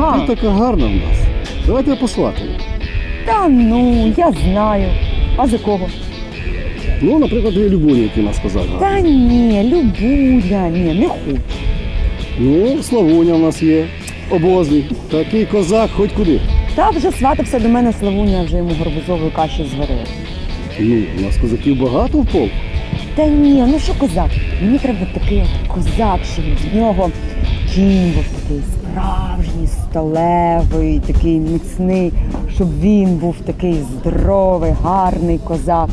А, Ви така гарна в нас. Давайте я посватаю. та ну, я знаю. А за кого? Ну, наприклад, дві любові, які нас козак гарний. Та ні, Любуля, ні, не хочу. Ну, Славуня в нас є. Обозний. Такий козак, хоч куди. Та вже сватався до мене Славуня, вже йому горбузової каші зварила. Ну, у нас козаків багато в полк. Та ні, ну що козак? Мені треба такий козак, щоб з нього кінь був такий справжній, сталевий, такий міцний, щоб він був такий здоровий, гарний козак.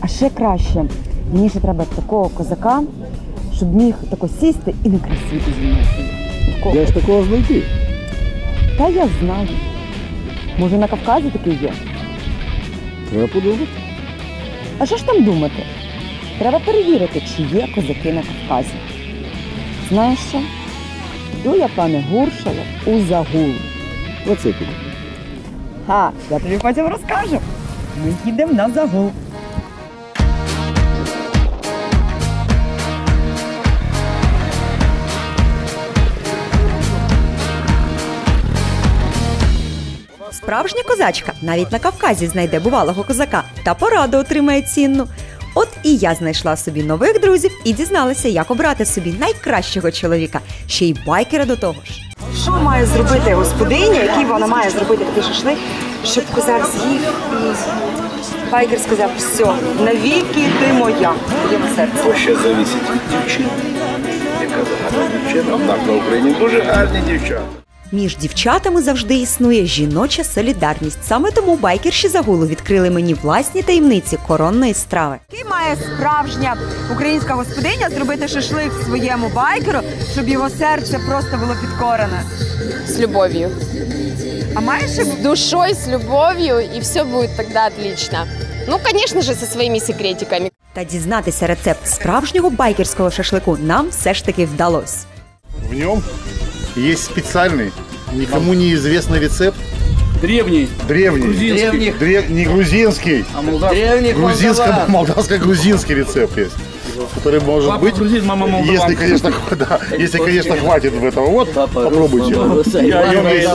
А ще краще, мені ще треба такого козака, щоб міг тако сісти і не красити зі мною. Де ж такого знайти? Та я знаю. Може на Кавказі такий є? Треба подумати. А що ж там думати? Треба перевірити, чи є козаки на Кавказі. Знаєш що? Йду я, пане Гуршало, у загул. Оце піде. Ха, я тобі потім розкажу. Ми їдемо на загул. Справжня козачка навіть на Кавказі знайде бувалого козака та пораду отримає цінну. От і я знайшла собі нових друзів і дізналася, як обрати собі найкращого чоловіка, ще й байкера до того ж. Що має зробити господиня, який вона має зробити такий шашлик, щоб козак з'їв і байкер сказав, все, навіки ти моя, моєму серці. Ще зависить від дівчини. Яка гарна дівчина. Нас на Україні дуже гарні дівчата. Між дівчатами завжди існує жіноча солідарність. Саме тому байкерші загулу відкрили мені власні таємниці коронної страви. Який має справжня українська господиня зробити шашлик своєму байкеру, щоб його серце просто було підкорене? С любовью. А маєш С душой, с любовью, и все будет тогда отлично. Ну, конечно же, со своими секретиками. Та дізнатися рецепт справжнього байкерського шашлику нам все ж таки вдалося. В нем есть специальный, никому неизвестный рецепт. Древний. Древний. Грузинский. Дре- не грузинский. А молдавский? Грузинско- молдавско-грузинский рецепт есть. Который может Папа быть, грузин, мама молдаванка. если, конечно, да, если, конечно, хватит в этого. Вот, попробуйте. нем есть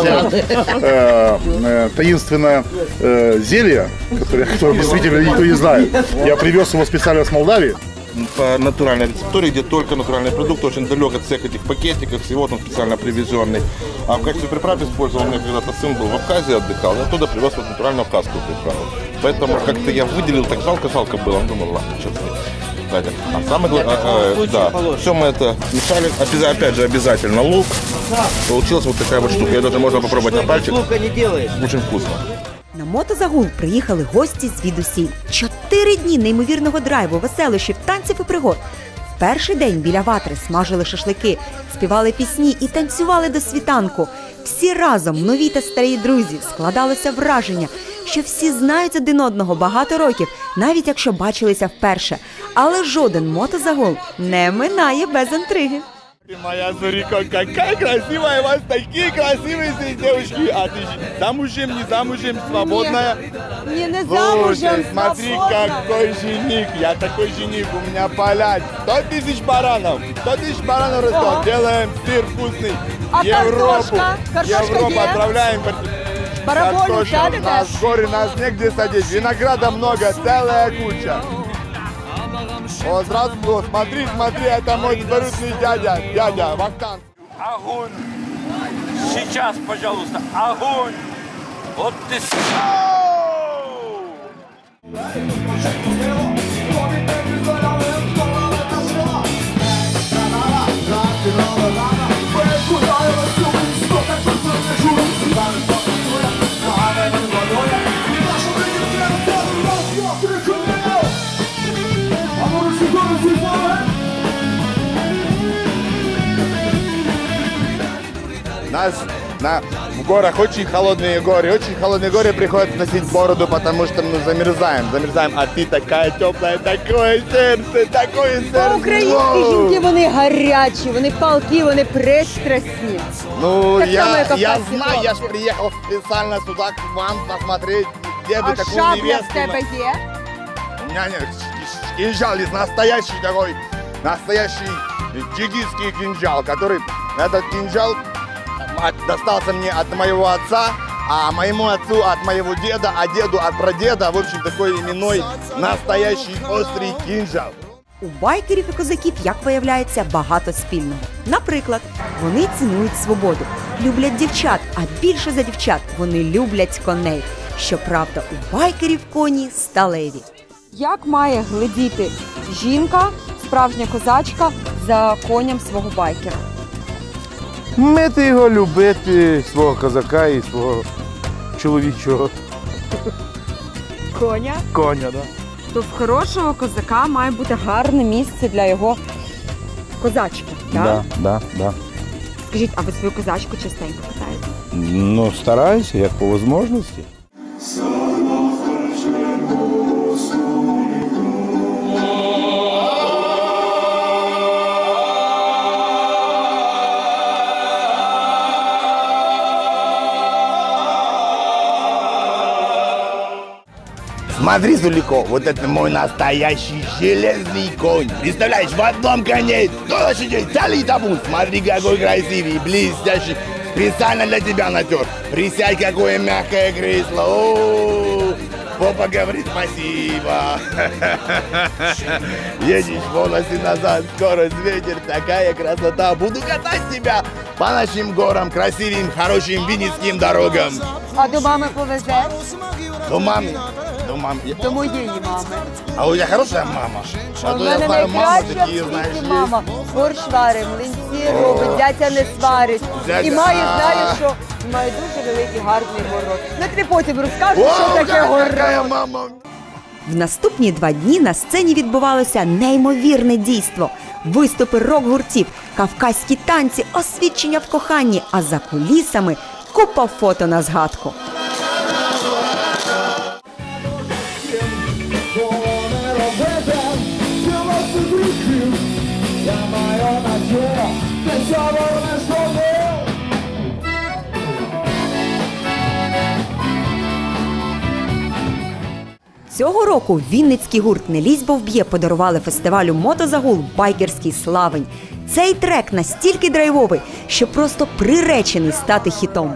э, э, таинственное э, зелье, которое, которое действительно никто не знает. Я привез его специально с Молдавии. По натуральной рецептуре, где только натуральный продукт, очень далек от всех этих пакетиков, всего он специально привезенный. А в качестве приправ использовал, у меня когда-то сын был в Абхазии отдыхал, я оттуда привез вот натуральную абхазскую приправу. Поэтому как-то я выделил, так жалко-жалко было, он думал, ладно, что. Кстати, А самое главное, да, все мы это мешали, опять же обязательно лук. Получилась вот такая вот штука, ее даже можно попробовать на пальчик. Очень вкусно. На мотозагул приїхали гості звідусіль. Чотири дні неймовірного драйву, веселощів, танців і пригод. Перший день біля ватри смажили шашлики, співали пісні і танцювали до світанку. Всі разом, нові та старі друзі, складалося враження, що всі знають один одного багато років, навіть якщо бачилися вперше. Але жоден мотозагул не минає без інтриги. Моя Зорико, какая красивая, у вас такие красивые здесь девушки. А ты замужем, не замужем, свободная? Ні, не Слушай, смотри, какой жених. Я такой жених, у меня поля. 100 тысяч баранов. 100 тысяч баранов растет. Делаем сыр вкусный. А Европу. картошка? Картошка Европу где? отправляем. Бараболю садите? у нас горы, нас негде садить. Винограда много, целая куча. О, здравствуй, смотри, смотри, это мой двоюродный дядя, дядя Вахтанг. Огонь. Сейчас, пожалуйста, огонь. Вот ты... Нас на, в горах очень холодные горы, очень холодные горы приходится носить бороду, потому что мы замерзаем, замерзаем, а ты такая теплая, такое сердце, такое сердце. Українські Воу! жінки, вони гарячі, вони палки, вони пристрасні. Ну, Так я, само, как я Кавказский знаю, рок. я ж приехал специально сюда к вам посмотреть, где бы А такую шабля в невесту... тебе є? У меня нет, ш- кинжал есть настоящий такой, настоящий джигитский кинжал, который, этот кинжал от- достался мне от моего отца, а моему отцу от моего деда, а деду от прадеда. В общем, такой именной настоящий острый кинжал. У байкерів і козаків, як виявляється, багато спільного. Наприклад, вони цінують свободу, люблять дівчат, а більше за дівчат вони люблять коней. Щоправда, у байкерів коні сталеві. Як має глядіти жінка, справжня козачка, за коням свого байкера? Вмити його любити, свого козака і свого чоловічого Коня? коня. Да? То в хорошого козака має бути гарне місце для його козачки. Так? Да, да, да. Скажіть, а ви свою козачку частенько питаєте? Ну, стараюся, як по можливості. Смотри, Зулико, вот это мой настоящий железный конь. Представляешь, в одном коне 100 лошадей, целый табун. Смотри, какой красивый, блестящий. Специально для тебя натер. Присядь, какое мягкое кресло. О, Попа говорит спасибо. Едешь волосы назад, скорость, ветер, такая красота. Буду катать тебя по нашим горам, красивым, хорошим винницким дорогам. А до мами повезе? До мамы. До мамы. До моєї мами. А у тебя хорошая мама? А У то я мене знаю, мама найкраща в світі мама. Борщ варить, млинці робить, зятя не сварить. Зятя- І має, знає, що має дуже великий гарний город. Я тобі потім розкажу, О, що таке город. мама. В наступні два дні на сцені відбувалося неймовірне дійство: виступи рок-гуртів, кавказькі танці, освідчення в коханні, а за кулісами купа фото на згадку. Цього року Вінницький гурт «Не лізь, бо вб'є» подарували фестивалю мотозагул Байкерський славень. Цей трек настільки драйвовий, що просто приречений стати хітом.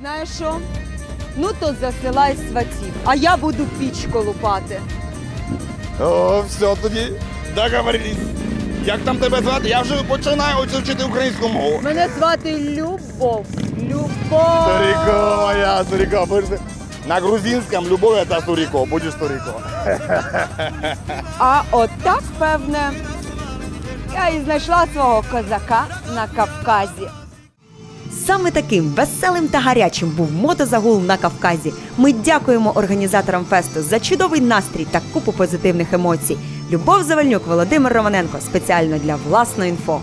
Знаєш що? Ну то засилай сватів, а я буду піч колупати. О, все тоді. Договорились. Як там тебе звати? Я вже починаю вчити українську мову. Мене звати Любов. Любов. Сурико моя, Сурико. будеш- На грузинському любов это Сурико, будеш Сурико. А отак, певне, я і знайшла свого козака на Кавказі. Саме таким веселим та гарячим був мотозагул на Кавказі. Ми дякуємо організаторам фесту за чудовий настрій та купу позитивних емоцій. Любов Завальнюк, Володимир Романенко спеціально для власної інфо.